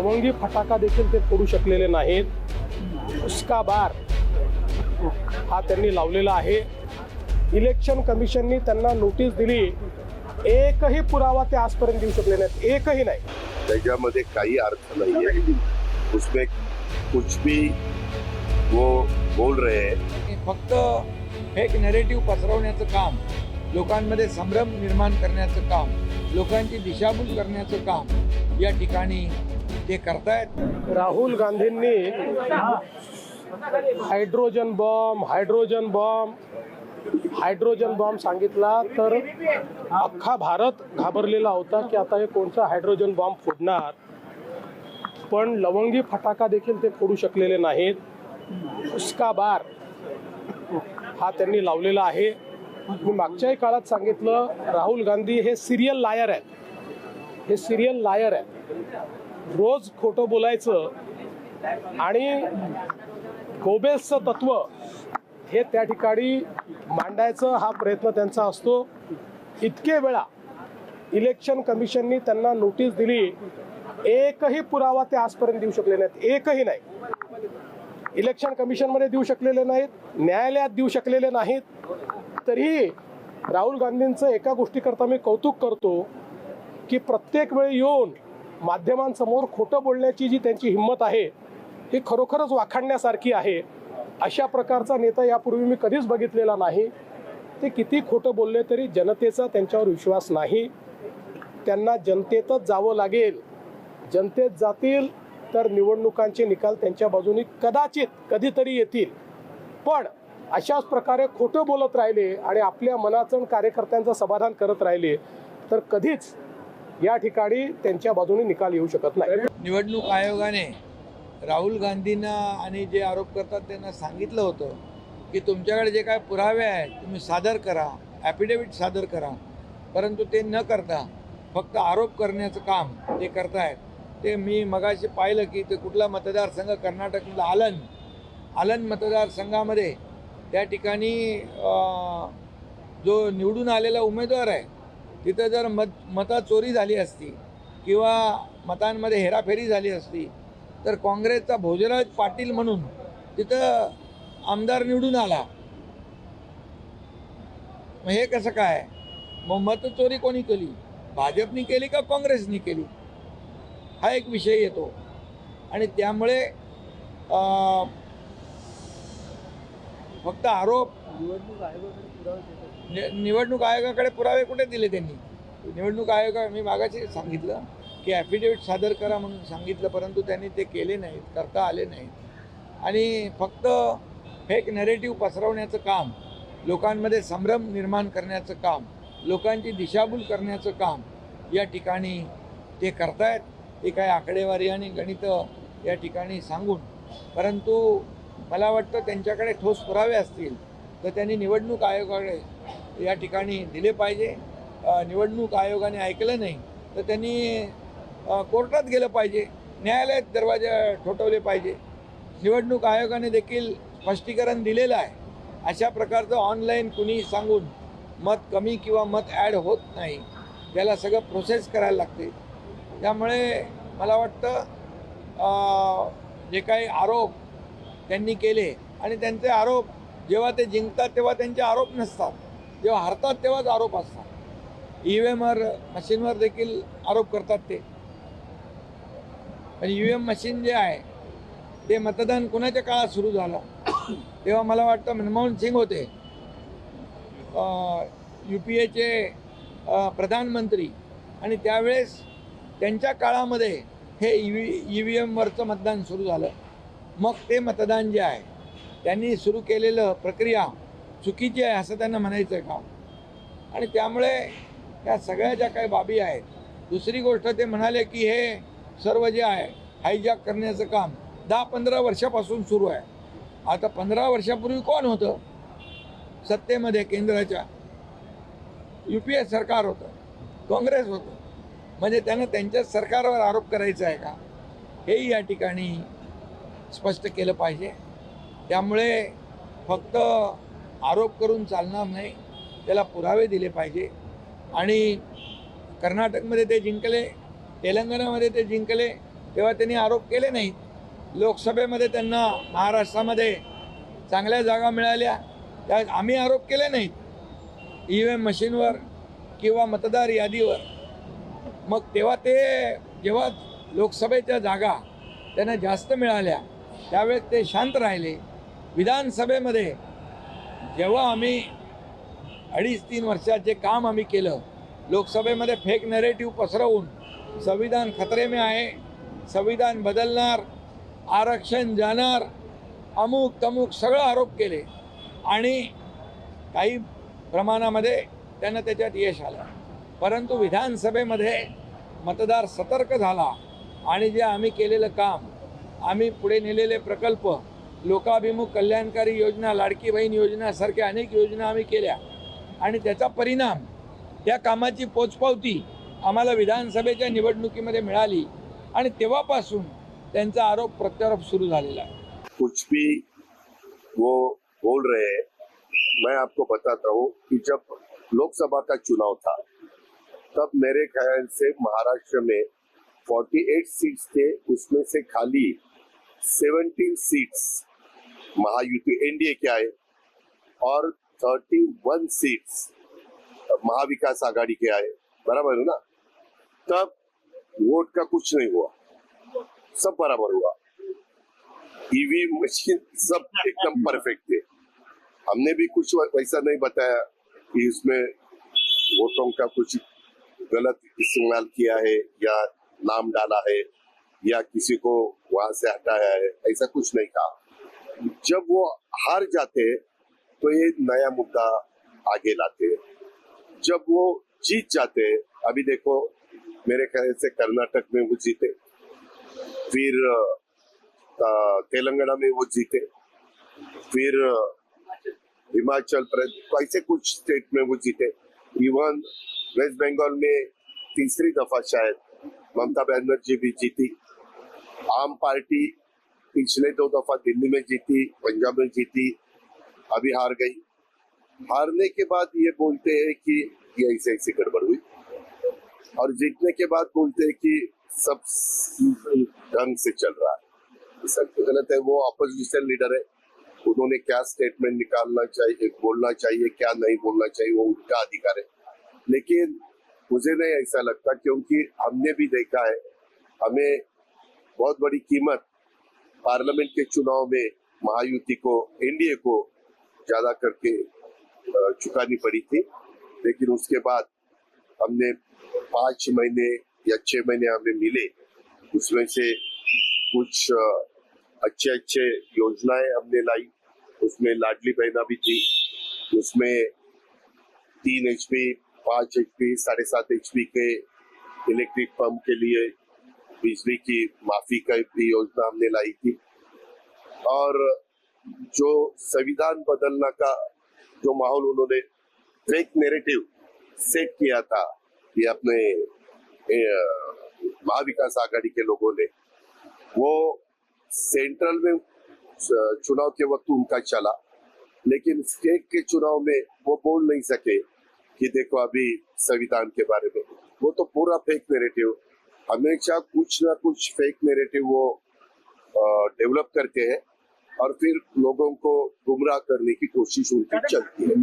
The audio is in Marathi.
लवंगी फटाका देखील ते फोडू शकलेले नाहीत. उसका बार हा त्यांनी लावलेला आहे. इलेक्शन कमिशननी त्यांना नोटीस दिली. एकही पुरावा ते आजपर्यंत देऊ शकले नाहीत. एकही नाही. त्याच्यामध्ये काही अर्थ नहीं है उसमें कुछ भी वो बोल रहे हैं. फक्त फेक नेरेटिव्ह पसरवण्याचं काम लोकांमध्ये संभ्रम निर्माण करण्याचं काम लोकांची दिशाभूल करण्याचं काम या ठिकाणी ते करतायत? राहुल गांधींनी hydrogen bomb hydrogen bomb hydrogen bomb सांगितला तर अख्खा भारत घाबरलेला होता की आता हे कोणचा हायड्रोजन बॉम्ब फोडणार? पण लवंगी फटाका देखील ते फोडू शकलेले नाहीत. उसका बार हा त्यांनी लावलेला आहे. मी मागच्याही काळात सांगितलं राहुल गांधी हे सिरियल लायर आहेत. हे सिरियल लायर आहेत. रोज खोटं बोलायचं आणि गोबेल्सचं तत्व हे त्या ठिकाणी मांडायचं हा प्रयत्न त्यांचा असतो. इतके वेळा इलेक्शन कमिशननी त्यांना नोटीस दिली एकही पुरावा ते आजपर्यंत देऊ शकले नाहीत एकही नाही. इलेक्शन कमिशनमध्ये देऊ शकलेले नाहीत न्यायालयात देऊ शकलेले नाहीत. तरीही राहुल गांधींचं एका गोष्टीकरता मी कौतुक करतो की प्रत्येक वेळी येऊन माध्यमांसमोर खोटं बोलण्याची जी त्यांची हिंमत आहे ही खरोखरच वाखाणण्यासारखी आहे. अशा प्रकारचा नेता यापूर्वी मी कधीच बघितलेला नाही. ते किती खोटं बोलले तरी जनतेचा त्यांच्यावर विश्वास नाही. त्यांना जनतेतच जावं लागेल. जनतेत जातील तर निवडणुकांचे निकाल त्यांच्या बाजूनी कदाचित कधीतरी येतील. पण अशाच प्रकारे खोटं बोलत राहिले आणि आपल्या मनाचं कार्यकर्त्यांचं समाधान करत राहिले तर कधीच या ठिकाणी त्यांच्या बाजूने निकाल येऊ शकत नाही. निवडणूक आयोगाने राहुल गांधींना आणि जे आरोप करतात त्यांना सांगितलं होतं की तुमच्याकडे जे काय पुरावे आहेत तुम्ही सादर करा ॲफिडेविट सादर करा. परंतु ते न करता फक्त आरोप करण्याचं काम ते करतायत. ते मी मगाशी पाहिलं की ते कुठला मतदारसंघ कर्नाटकमधला आलन आलन मतदारसंघामध्ये त्या ठिकाणी जो निवडून आलेला उमेदवार आहे तिथं जर मत मतं चोरी झाली असती किंवा मतांमध्ये हेराफेरी झाली असती तर काँग्रेसचा भोजराज पाटील म्हणून तिथं आमदार निवडून आला. मग हे कसं काय? मग मतचोरी कोणी केली? भाजपनी केली का काँग्रेसनी केली? हा एक विषय येतो. आणि त्यामुळे फक्त आरोप नि- निवडणूक आयोगाकडे पुरावे कुठे दिले त्यांनी? निवडणूक आयोगा मी मागाशी सांगितलं की ॲफिडेविट सादर करा म्हणून सांगितलं परंतु त्यांनी ते केले नाहीत करता आले नाहीत. आणि फक्त फेक नरेटिव्ह पसरवण्याचं काम लोकांमध्ये संभ्रम निर्माण करण्याचं काम लोकांची दिशाभूल करण्याचं काम या ठिकाणी ते करतायत ते काय आकडेवारी आणि गणितं या ठिकाणी सांगून. परंतु मला वाटतं त्यांच्याकडे ठोस पुरावे असतील. तर त्यांनी निवडणूक आयोगाकडे या ठिकाणी दिले पाहिजे. निवडणूक आयोगाने ऐकलं नाही तर त्यांनी कोर्टात गेलं पाहिजे न्यायालयात दरवाजा ठोठवले पाहिजे. निवडणूक आयोगाने देखील स्पष्टीकरण दिलेलं आहे. अशा प्रकारचं ऑनलाईन कुणी सांगून मत कमी किंवा मत ॲड होत नाही त्याला सगळं प्रोसेस करायला लागते. त्यामुळे मला वाटतं जे काही आरोप त्यांनी केले आणि त्यांचे आरोप जेव्हा ते जिंकतात तेव्हा त्यांचे आरोप नसतात. जेव्हा हरतात तेव्हाच आरोप असतात. ई व्ही एमवर मशीनवर देखील आरोप करतात ते. पण ई व्ही एम मशीन जे आहे ते मतदान कोणाच्या काळात सुरू झालं? तेव्हा मला वाटतं मनमोहन सिंग होते. यू पी एचे प्रधानमंत्री. आणि त्यावेळेस त्यांच्या काळामध्ये हे ई व्ही ई व्ही एमवरचं मतदान सुरू झालं. मग ते मतदान जे आहे त्यांनी सुरू केलेलं प्रक्रिया चुकीची आहे असं त्यांना म्हणायचं आहे का? आणि त्यामुळे या सगळ्या ज्या काही बाबी आहेत दुसरी गोष्ट ते म्हणाले की हे सर्व जे आहे हायजॅक करण्याचं काम दहा पंधरा वर्षापासून सुरू आहे. आता पंधरा वर्षापूर्वी कोण होतं? सत्तेमध्ये केंद्राच्या यू पी ए सरकार होतं काँग्रेस होतं. म्हणजे त्यांना त्यांच्याच सरकारवर आरोप करायचा आहे का? हेही या ठिकाणी स्पष्ट केलं पाहिजे. त्यामुळे फक्त आरोप करून चालणार नाही त्याला पुरावे दिले पाहिजे. आणि कर्नाटकमध्ये ते जिंकले तेलंगणामध्ये ते जिंकले तेव्हा त्यांनी आरोप केले नाहीत. लोकसभेमध्ये त्यांना महाराष्ट्रामध्ये चांगल्या जागा मिळाल्या त्या आम्ही आरोप केले नाहीत. ई व्ही एम मशीनवर किंवा मतदार यादीवर. मग तेव्हा ते जेव्हा लोकसभेच्या जागा त्यांना जास्त मिळाल्या त्यावेळेस ते शांत राहिले. विधानसभेमध्ये जेव्हा आम्ही अडीच तीन वर्षात जे काम आम्ही केलं लोकसभेमध्ये फेक नेरेटिव्ह पसरवून संविधान खतरे में आहे संविधान बदलणार आरक्षण जाणार अमुक तमुक सगळं आरोप केले आणि काही प्रमाणामध्ये त्यांना त्याच्यात यश आलं. परंतु विधानसभेमध्ये मतदार सतर्क झाला आणि जे आम्ही केलेलं काम आम्ही पुढे नेलेले प्रकल्प लोकाभिमुख कल्याणकारी योजना लाडकी बहीण योजनासारख्या अनेक योजना आम्ही केल्या. आणि त्याचा परिणाम या कामाची पोचपावती आम्हाला विधानसभेच्या निवडणुकीमध्ये मिळाली. आणि तेव्हापासून त्यांचा आरोप प्रत्यारोप सुरू झालेला आहे. कुछ भी वो बोल रहे मैं आपको बताता हूँ कि जब लोकसभा का चुनाव था तब मेरे ख्याल से महाराष्ट्र में 48 सीट्स थे उसमें से खाली 17 सीट्स महायुति एनडीए के आए और 31 सीट्स महाविकास आघाड़ी के आए। बराबर है ना? तब वोट का कुछ नहीं हुआ। सब बराबर हुआ। ईवीएम मशीन सब एकदम परफेक्ट थे। हमने भी कुछ वैसा नहीं बताया कि इसमें वोटों का कुछ गलत इस्तेमाल किया है या नाम डाला है या किसी को वहाँ से हटाया है। ऐसा कुछ नहीं कहा। जब वो हार जाते तो ये नया मुद्दा आगे लाते। जब वो जीत जाते, अभी देखो, मेरे ख्याल से कर्नाटक में वो जीते। फिर तेलंगाना में वो जीते। फिर हिमाचल प्रदेश, ऐसे कुछ स्टेट में वो जीते। इवन वेस्ट बंगाल में तीसरी दफ़ा शायद ममता बनर्जी भी जीती। आम पार्टी पिछले दो दफ़ा दिल्ली में जीती, पंजाब में जीती, अभी हार गई। हारने के बाद ये बोलते हैं कि ये ऐसे ऐसे गड़बड़ हुई। और जीतने के बाद बोलते हैं कि सब ढंग से चल रहा है। सब गलत है? वो अपोजिशन लीडर है। उन्होंने क्या स्टेटमेंट निकालना चाहिए, बोलना चाहिए, क्या नहीं बोलना चाहिए, वो उनका अधिकार है। लेकिन मुझे नहीं ऐसा लगता क्योंकि हमने भी देखा है, हमें बहुत बड़ी कीमत पार्लियामेंट के चुनाव में महायुति को, एनडीए को ज़्यादा करके चुकानी पड़ी थी। लेकिन उसके बाद हमने पाँच महीने या छह महीने हमें मिले। उसमें से कुछ अच्छे अच्छे योजनाएँ हमने लाई। उसमें लाडली बहना भी थी। उसमें तीन एच पी पाँच एच पी साढ़े सात एच पी के इलेक्ट्रिक पंप के लिए बिजली की माफ़ी का भी योजना हमने लाई थी। और जो संविधान बदलना का जो माहौल उन्होंने फेक नेरेटिव सेट किया था, ये अपने महाविकास आघाड़ी के लोगों ने, वो सेंट्रल में चुनाव के वक्त उनका चला, लेकिन स्टेट के चुनाव में वो बोल नहीं सके कि देखो अभी संविधान के बारे में। वो तो पूरा फेक नेरेटिव हमेशा कुछ ना कुछ फेक नेरेटिव वो डेवलप करते हैं और फिर लोगों को गुमराह करने की कोशिश उनकी चलती है।